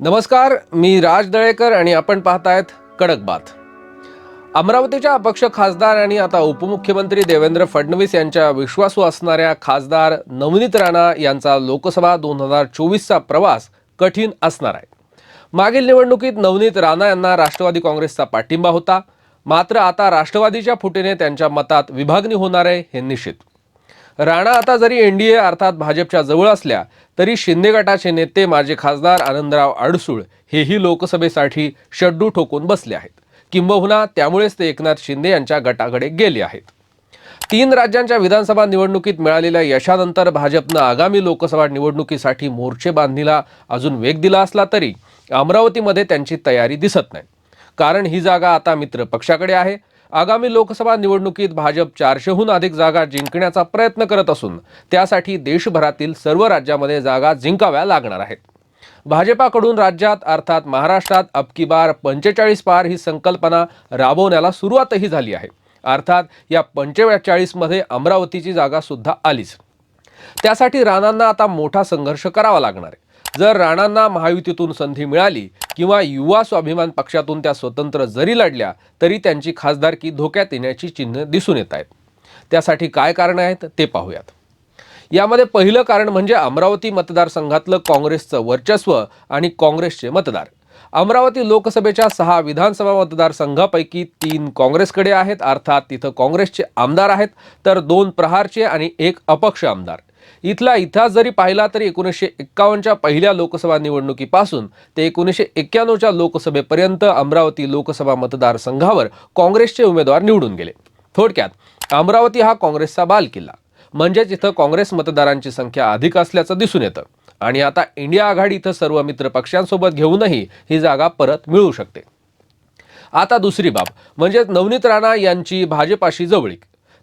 नमस्कार मी राज दळेकर आणि आपण पाहतायत कडक बात. अमरावतीच्या अपक्ष खासदार आणि आता उपमुख्यमंत्री देवेंद्र फडणवीस यांच्या विश्वासू असणाऱ्या खासदार नवनीत राणा यांचा लोकसभा दोन हजार चोवीसचा प्रवास कठीण असणार आहे. मागील निवडणुकीत नवनीत राणा यांना राष्ट्रवादी काँग्रेसचा पाठिंबा होता. मात्र आता राष्ट्रवादीच्या फुटीने त्यांच्या मतात विभागणी होणार आहे हे निश्चित. राणा आता जरी एनडीए अर्थात भाजपच्या जवळ असल्या तरी शिंदे गटाचे नेते माजी खासदार आनंदराव अडसूळ हेही लोकसभेसाठी शड्डू ठोकून बसले आहेत. किंबहुना त्यामुळेच ते एकनाथ शिंदे यांच्या गटाकडे गेले आहेत. तीन राज्यांच्या विधानसभा निवडणुकीत मिळालेल्या यशानंतर भाजपनं आगामी लोकसभा निवडणुकीसाठी मोर्चे बांधणीला अजून वेग दिला असला तरी अमरावतीमध्ये त्यांची तयारी दिसत नाही. कारण ही जागा आता मित्र पक्षाकडे आहे. आगामी लोकसभा निवडणुकीत भाजप चारशेहून अधिक जागा जिंकण्याचा प्रयत्न करत असून त्यासाठी देशभरातील सर्व राज्यामध्ये जागा जिंकाव्या लागणार आहेत. भाजपाकडून राज्यात अर्थात महाराष्ट्रात अबकी बार पंचेचाळीस पार ही संकल्पना राबवण्याला सुरुवातही झाली आहे. अर्थात या पंचेचाळीसमध्ये अमरावतीची जागा सुद्धा आलीच. त्यासाठी राणांना आता मोठा संघर्ष करावा लागणार आहे. जर राणांना महायुतीतून संधी मिळाली किंवा युवा स्वाभिमान पक्षातून त्या स्वतंत्र जरी लढल्या तरी त्यांची खासदारकी धोक्यात येण्याची चिन्ह दिसून येत आहेत. त्यासाठी काय कारण आहेत ते पाहूयात. यामध्ये पहिलं कारण म्हणजे अमरावती मतदारसंघातलं काँग्रेसचं वर्चस्व आणि काँग्रेसचे मतदार. अमरावती लोकसभेच्या सहा विधानसभा मतदारसंघापैकी तीन काँग्रेसकडे आहेत अर्थात तिथं काँग्रेसचे आमदार आहेत तर दोन प्रहारचे आणि एक अपक्ष आमदार. इथला इतिहास जरी पाहिला तरी एकोणीसशे एक्कावन्नच्या पहिल्या लोकसभा निवडणुकीपासून ते एकोणीसशे एक्क्याण्णवच्या लोकसभेपर्यंत अमरावती लोकसभा मतदारसंघावर काँग्रेसचे उमेदवार निवडून गेले. थोडक्यात अमरावती हा काँग्रेसचा बालकिल्ला. म्हणजेच इथं काँग्रेस मतदारांची संख्या अधिक असल्याचं दिसून येतं. आणि आता इंडिया आघाडी इथं सर्व मित्र पक्षांसोबत घेऊनही ही जागा परत मिळू शकते. आता दुसरी बाब म्हणजे नवनीत राणा यांची भाजपाशी जवळीक.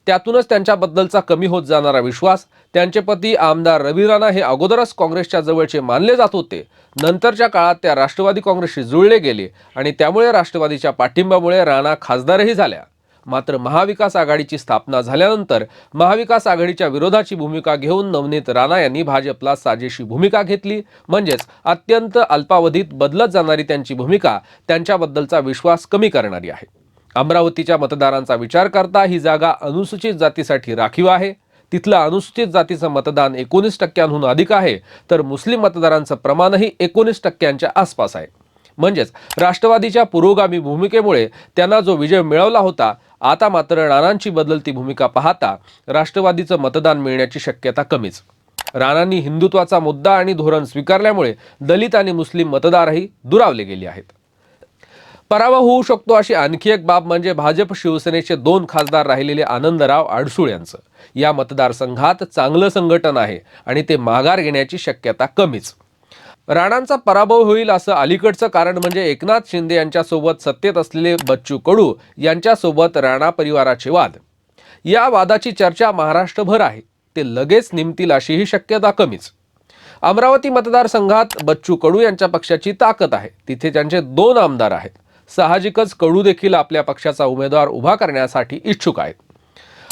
त्यातूनच त्यांच्याबद्दलचा कमी होत जाणारा विश्वास त्यांचे पती आमदार रवी राणा हे अगोदरच काँग्रेसच्या जवळचे मानले जात होते. नंतरच्या काळात त्या राष्ट्रवादी काँग्रेसशी जुळले गेले आणि त्यामुळे राष्ट्रवादीच्या पाठिंब्यामुळे राणा खासदारही झाल्या. मात्र महाविकास आघाडीची स्थापना झाल्यानंतर महाविकास आघाडीच्या विरोधाची भूमिका घेऊन नवनीत राणा यांनी भाजपला साजेशी भूमिका घेतली. म्हणजेच अत्यंत अल्पावधीत बदलत जाणारी त्यांची भूमिका त्यांच्याबद्दलचा विश्वास कमी करणारी आहे. अमरावतीच्या मतदारांचा विचार करता ही जागा अनुसूचित जातीसाठी राखीव आहे. तिथलं अनुसूचित जातीचं मतदान एकोणीस टक्क्यांहून अधिक आहे तर मुस्लिम मतदारांचं प्रमाणही एकोणीस टक्क्यांच्या आसपास आहे. म्हणजेच राष्ट्रवादीच्या पुरोगामी भूमिकेमुळे त्यांना जो विजय मिळवला होता आता मात्र राणांची बदलती भूमिका पाहता राष्ट्रवादीचं मतदान मिळण्याची शक्यता कमीच. राणांनी हिंदुत्वाचा मुद्दा आणि धोरण स्वीकारल्यामुळे दलित आणि मुस्लिम मतदारही दुरावले गेले आहेत. पराभव होऊ शकतो अशी आणखी एक बाब म्हणजे भाजप शिवसेनेचे दोन खासदार राहिलेले आनंदराव आडसूळ यांचं. या मतदारसंघात चांगलं संघटन आहे आणि ते माघार घेण्याची शक्यता कमीच. राणांचा पराभव होईल असं अलीकडचं कारण म्हणजे एकनाथ शिंदे यांच्यासोबत सत्तेत असलेले बच्चू कडू यांच्यासोबत राणा परिवाराचे वाद. या वादाची चर्चा महाराष्ट्रभर आहे. ते लगेच निमतील अशीही शक्यता कमीच. अमरावती मतदारसंघात बच्चू कडू यांच्या पक्षाची ताकद आहे. तिथे त्यांचे दोन आमदार आहेत. साहजिकच कडू देखील आपल्या पक्षाचा उमेदवार उभा करण्यासाठी इच्छुक आहेत.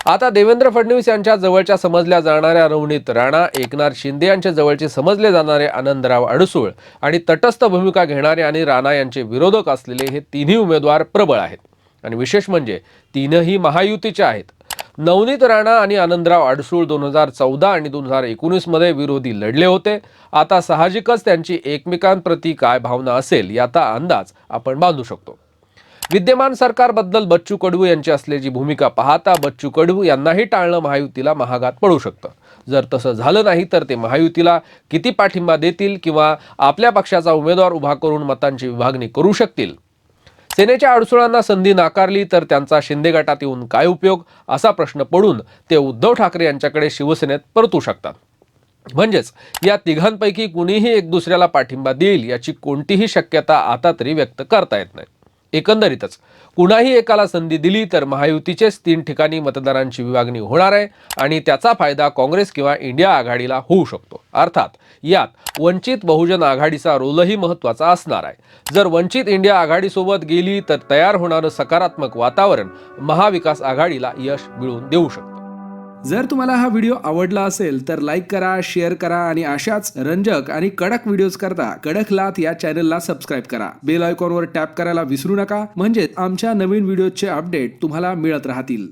आता देवेंद्र फडणवीस यांच्या जवळच्या समजल्या जाणाऱ्या रवणीत राणा एकनाथ शिंदे यांच्या जवळचे समजले जाणारे आनंदराव अडसूळ आणि तटस्थ भूमिका घेणारे आणि राणा यांचे विरोधक असलेले हे तिन्ही उमेदवार प्रबळ आहेत. आणि विशेष म्हणजे तीनही महायुतीचे आहेत. नवनीत राणा आणि आनंदराव आडसूळ दोन हजार चौदा आणि दोन हजार एकोणीसमध्ये विरोधी लढले होते. आता साहजिकच त्यांची एकमेकांप्रती काय भावना असेल याचा अंदाज आपण बांधू शकतो. विद्यमान सरकारबद्दल बच्चू कडू यांची असलेली भूमिका पाहता बच्चू कडू यांनाही टाळणं महायुतीला महागात पडू शकतं. जर तसं झालं नाही तर ते महायुतीला किती पाठिंबा देतील किंवा आपल्या पक्षाचा उमेदवार उभा करून मतांची विभागणी करू शकतील? सेनेच्या अडसुळांना संधी नाकारली तर त्यांचा शिंदे गटात येऊन काय उपयोग? असा प्रश्न पडून ते उद्धव ठाकरे यांच्याकडे शिवसेनेत परतू शकतात. म्हणजेच या तिघांपैकी कुणीही एक दुसऱ्याला पाठिंबा देईल याची कोणतीही शक्यता आता तरी व्यक्त करता येत नाही. एकंदरीतच कुणाही एकाला संधी दिली तर महायुतीचेच तीन ठिकाणी मतदारांची विभागणी होणार आहे आणि त्याचा फायदा काँग्रेस किंवा इंडिया आघाडीला होऊ शकतो. अर्थात यात वंचित बहुजन आघाडीचा रोलही महत्त्वाचा असणार आहे. जर वंचित इंडिया आघाडीसोबत गेली तर तयार होणारं सकारात्मक वातावरण महाविकास आघाडीला यश मिळवून देऊ शकतं. जर तुम्हाला हा व्हिडिओ आवडला असेल तर लाईक करा शेअर करा आणि अशाच रंजक आणि कडक व्हिडिओज करता कडक लाथ या चॅनलला सबस्क्राईब करा. बेल आयकॉनवर टॅप करायला विसरू नका. म्हणजे आमच्या नवीन व्हिडिओचे अपडेट तुम्हाला मिळत राहतील.